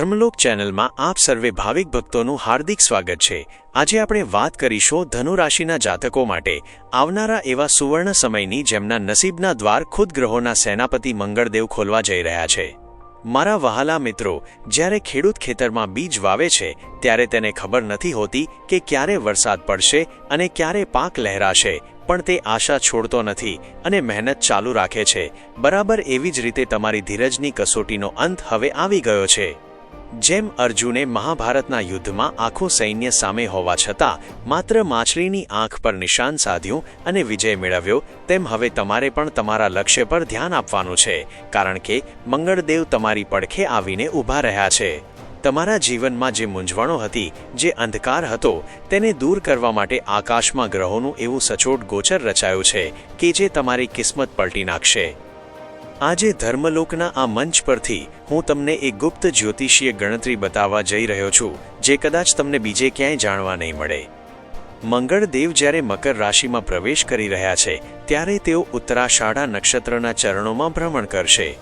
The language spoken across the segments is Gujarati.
ધર્મલોક ચેનલમાં આપ સર્વે ભાવિક ભક્તોનું હાર્દિક સ્વાગત છે. આજે આપણે વાત કરીશું ધનુરાશિના જાતકો માટે. આવનારા એવા સુવર્ણ સમયની જેમના નસીબના દ્વાર ખુદ ગ્રહોના સેનાપતિ મંગળદેવ ખોલવા જઈ રહ્યા છે. મારા વહાલા મિત્રો, જ્યારે ખેડૂત ખેતરમાં બીજ વાવે છે, ત્યારે તેને ખબર નથી હોતી કે ક્યારે વરસાદ પડશે અને ક્યારે પાક લહેરાશે, પણ તે આશા છોડતો નથી અને મહેનત ચાલુ રાખે છે. બરાબર એવી જ રીતે તમારી ધીરજની કસોટીનો અંત હવે આવી ગયો છે. જેમ અર્જુને મહાભારતના યુદ્ધમાં આખું સૈન્ય સામે હોવા છતાં માત્ર માછલીની આંખ પર નિશાન સાધ્યું અને વિજય મેળવ્યો, તેમ હવે તમારે પણ તમારા લક્ષ્ય પર ધ્યાન આપવાનું છે, કારણ કે મંગળદેવ તમારી પડખે આવીને ઊભા રહ્યા છે. તમારા જીવનમાં જે મૂંઝવણો હતી, જે અંધકાર હતો, તેને દૂર કરવા માટે આકાશમાં ગ્રહોનું એવું સચોટ ગોચર રચાયું છે કે જે તમારી કિસ્મત પલટી નાખશે. આજે ધર્મલોકના આ મંચ પરથી હું તમને એક ગુપ્ત જ્યોતિષીય ગણતરી બતાવવા જઈ રહ્યો છું, જે કદાચ તમને બીજે ક્યાંય જાણવા નહીં મળે. મંગળદેવ જ્યારે મકર રાશિમાં પ્રવેશ કરી રહ્યા છે, ત્યારે તેઓ ઉત્તરાષાઢા નક્ષત્રના ચરણોમાં ભ્રમણ કરશે.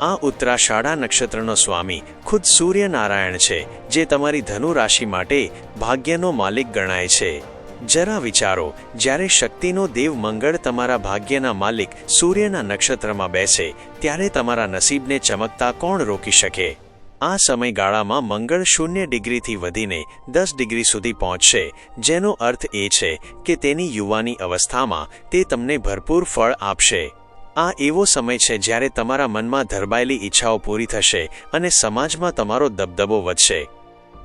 આ ઉત્તરાષાઢા નક્ષત્રનો સ્વામી ખુદ સૂર્યનારાયણ છે, જે તમારી ધનુ રાશિ માટે ભાગ્યનો માલિક ગણાય છે. જરા વિચારો, જ્યારે શક્તિનો દેવ મંગળ તમારા ભાગ્યના માલિક સૂર્યના નક્ષત્રમાં બેસે, ત્યારે તમારા નસીબને ચમકતા કોણ રોકી શકે? આ સમયગાળામાં મંગળ શૂન્ય ડિગ્રીથી વધીને દસ ડિગ્રી સુધી પહોંચશે, જેનો અર્થ એ છે કે તેની યુવાની અવસ્થામાં તે તમને ભરપૂર ફળ આપશે. આ એવો સમય છે જ્યારે તમારા મનમાં ધરબાયેલી ઈચ્છાઓ પૂરી થશે અને સમાજમાં તમારો દબદબો વધશે.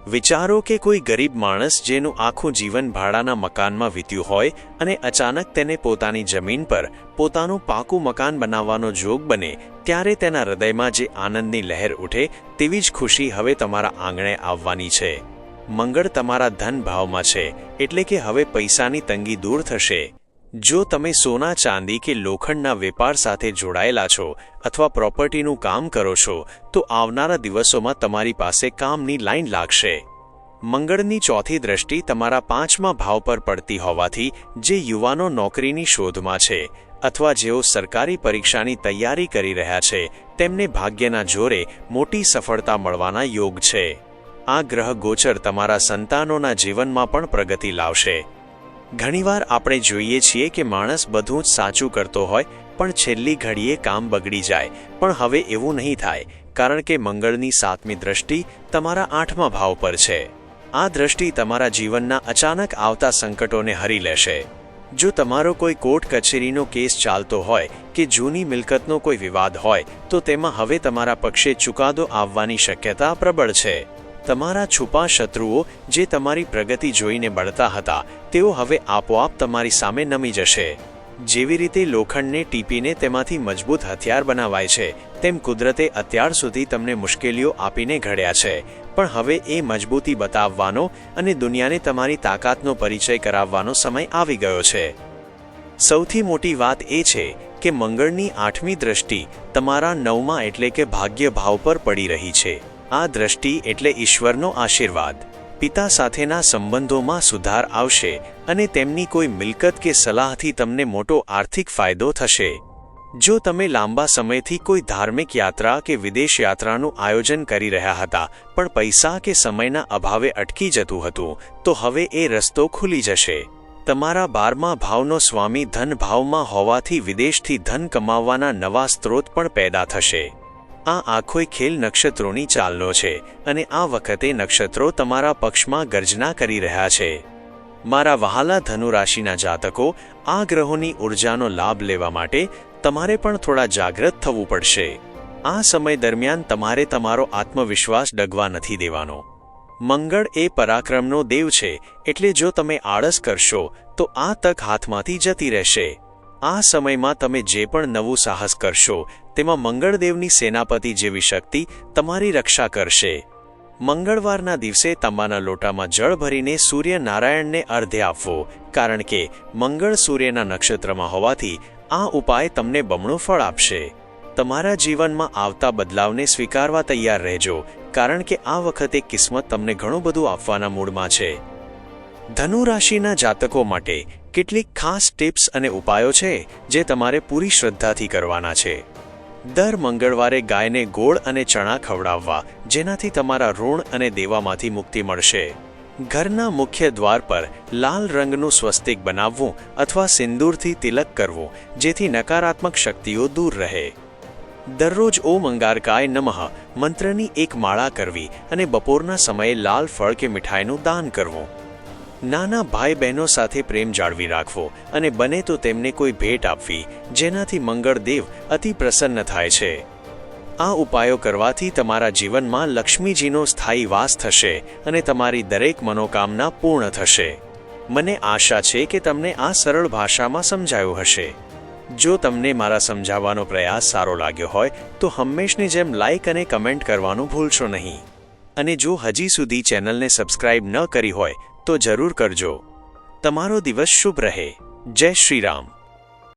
વિચારો કે કોઈ ગરીબ માણસ જેનું આખું જીવન ભાડાના મકાનમાં વીત્યું હોય અને અચાનક તેને પોતાની જમીન પર પોતાનું પાકું મકાન બનાવવાનો જોગ બને, ત્યારે તેના હૃદયમાં જે આનંદની લહેર ઉઠે તેવી જ ખુશી હવે તમારા આંગણે આવવાની છે. મંગળ તમારા ધન ભાવમાં છે, એટલે કે હવે પૈસાની તંગી દૂર થશે. જો તમે સોના, ચાંદી કે લોખંડના વેપાર સાથે જોડાયેલા છો અથવા પ્રોપર્ટીનું કામ કરો છો, તો આવનારા દિવસોમાં તમારી પાસે કામની લાઈન લાગશે. મંગળની ચોથી દ્રષ્ટિ તમારા પાંચમા ભાવ પર પડતી હોવાથી, જે યુવાનો નોકરીની શોધમાં છે અથવા જેઓ સરકારી પરીક્ષાની તૈયારી કરી રહ્યા છે, તેમને ભાગ્યના જોરે મોટી સફળતા મળવાના યોગ છે. આ ગ્રહ ગોચર તમારા સંતાનોના જીવનમાં પણ પ્રગતિ લાવશે. ઘણીવાર આપણે જોઈએ છીએ કે માણસ બધું જ સાચું કરતો હોય, પણ છેલ્લી ઘડીએ કામ બગડી જાય. પણ હવે એવું નહીં થાય, કારણ કે મંગળની સાતમી દ્રષ્ટિ તમારા આઠમા ભાવ પર છે. આ દ્રષ્ટિ તમારા જીવનના અચાનક આવતા સંકટોને હરી લેશે. જો તમારો કોઈ કોર્ટ કચેરીનો કેસ ચાલતો હોય કે જૂની મિલકતનો કોઈ વિવાદ હોય, તો તેમાં હવે તમારા પક્ષે ચુકાદો આવવાની શક્યતા પ્રબળ છે. તમારા છુપા શત્રુઓ જે તમારી પ્રગતિ જોઈને બળતા હતા, તેઓ હવે આપોઆપ તમારી સામે નમી જશે. જેવી રીતે લોખંડને ટીપીને તેમાંથી મજબૂત હથિયાર બનાવાય છે, તેમ કુદરતે અત્યાર સુધી તમને મુશ્કેલીઓ આપીને ઘડ્યા છે. પણ હવે એ મજબૂતી બતાવવાનો અને દુનિયાને તમારી તાકાતનો પરિચય કરાવવાનો સમય આવી ગયો છે. સૌથી મોટી વાત એ છે કે મંગળની આઠમી દ્રષ્ટિ તમારા નવમા એટલે કે ભાગ્ય ભાવ પર પડી રહી છે. આ દ્રષ્ટિ એટલે ઈશ્વરનો આશીર્વાદ. પિતા સાથેના સંબંધોમાં સુધાર આવશે અને તેમની કોઈ મિલકત કે સલાહથી તમને મોટો આર્થિક ફાયદો થશે. જો તમે લાંબા સમયથી કોઈ ધાર્મિક યાત્રા કે વિદેશ યાત્રાનું આયોજન કરી રહ્યા હતા, પણ પૈસા કે સમયના અભાવે અટકી જતું હતું, તો હવે એ રસ્તો ખુલી જશે. તમારા બારમા ભાવનો સ્વામી ધન ભાવમાં હોવાથી વિદેશથી ધન કમાવવાના નવા સ્ત્રોત પણ પેદા થશે. આ આખોય ખેલ નક્ષત્રોની ચાલનો છે અને આ વખતે નક્ષત્રો તમારા પક્ષમાં ગર્જના કરી રહ્યા છે. મારા વહાલા ધનુ રાશિના જાતકો, આ ગ્રહોની ઉર્જાનો લાભ લેવા માટે તમારે પણ થોડા જાગૃત થવું પડશે. આ સમય દરમિયાન તમારે તમારો આત્મવિશ્વાસ ડગવા નથી દેવાનો. મંગળ એ પરાક્રમનો દેવ છે, એટલે જો તમે આળસ કરશો, તો આ તક હાથમાંથી જતી રહેશે. આ સમયમાં તમે જે પણ નવું સાહસ કરશો, તેમાં મંગળદેવની સેનાપતિ જેવી શક્તિ તમારી રક્ષા કરશે. મંગળવારના દિવસે તાંબાના લોટામાં જળ ભરીને સૂર્યનારાયણને અર્ધે આપવો, કારણ કે મંગળ સૂર્યના નક્ષત્રમાં હોવાથી આ ઉપાય તમને બમણું ફળ આપશે. તમારા જીવનમાં આવતા બદલાવને સ્વીકારવા તૈયાર રહેજો, કારણ કે આ વખતે કિસ્મત તમને ઘણું બધું આપવાના મૂડમાં છે. ધનુ રાશિના જાતકો માટે કેટલીક ખાસ ટિપ્સ અને ઉપાયો છે જે તમારે પૂરી શ્રદ્ધાથી કરવાના છે. દર મંગળવારે ગાયને ગોળ અને ચણા ખવડાવવા, જેનાથી તમારા ઋણ અને દેવામાંથી મુક્તિ મળશે. ઘરના મુખ્ય દ્વાર પર લાલ રંગનું સ્વસ્તિક બનાવવું અથવા સિંદૂરથી તિલક કરવું, જેથી નકારાત્મક શક્તિઓ દૂર રહે. દરરોજ ઓમ અંગારકાય નમઃ, મંત્રની એક માળા કરવી અને બપોરના સમયે લાલ ફળ કે મીઠાઈનું દાન કરવું. નાના ભાઈ બહેનો સાથે પ્રેમ જાળવી રાખવો અને બને તો તેમને કોઈ ભેટ આપવી, જેનાથી મંગળદેવ અતિ પ્રસન્ન થાય છે. આ ઉપાયો કરવાથી તમારા જીવનમાં લક્ષ્મીજીનો સ્થાયી વાસ થશે અને તમારી દરેક મનોકામના પૂર્ણ થશે. મને આશા છે કે તમને આ સરળ ભાષામાં સમજાયું હશે. જો તમને મારા સમજાવવાનો પ્રયાસ સારો લાગ્યો હોય, તો હંમેશની જેમ લાઇક અને કમેન્ટ કરવાનું ભૂલશો નહીં. અને જો હજી સુધી ચેનલને સબસ્ક્રાઇબ ન કરી હોય તો જરૂર કરજો. તમારો દિવસ શુભ રહે. જય શ્રી રામ.